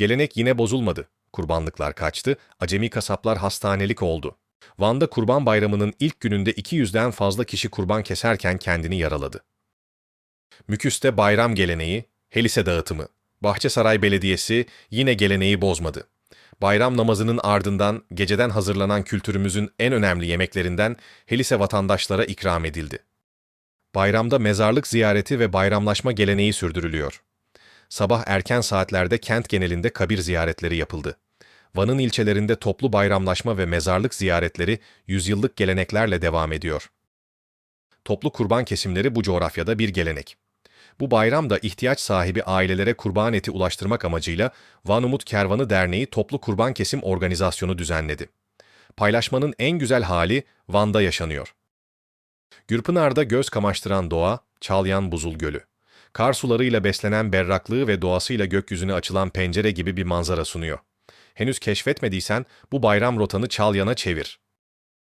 Gelenek yine bozulmadı. Kurbanlıklar kaçtı, acemi kasaplar hastanelik oldu. Van'da Kurban Bayramı'nın ilk gününde 200'den fazla kişi kurban keserken kendini yaraladı. Müküs'te bayram geleneği, helise dağıtımı. Bahçesaray Belediyesi yine geleneği bozmadı. Bayram namazının ardından geceden hazırlanan kültürümüzün en önemli yemeklerinden helise vatandaşlara ikram edildi. Bayramda mezarlık ziyareti ve bayramlaşma geleneği sürdürülüyor. Sabah erken saatlerde kent genelinde kabir ziyaretleri yapıldı. Van'ın ilçelerinde toplu bayramlaşma ve mezarlık ziyaretleri yüzyıllık geleneklerle devam ediyor. Toplu kurban kesimleri bu coğrafyada bir gelenek. Bu bayramda ihtiyaç sahibi ailelere kurban eti ulaştırmak amacıyla Van Umut Kervanı Derneği toplu kurban kesim organizasyonu düzenledi. Paylaşmanın en güzel hali Van'da yaşanıyor. Gürpınar'da göz kamaştıran doğa, Çalyan Buzul Gölü. Kar sularıyla beslenen berraklığı ve doğasıyla gökyüzüne açılan pencere gibi bir manzara sunuyor. Henüz keşfetmediysen bu bayram rotanı Çalyan'a çevir.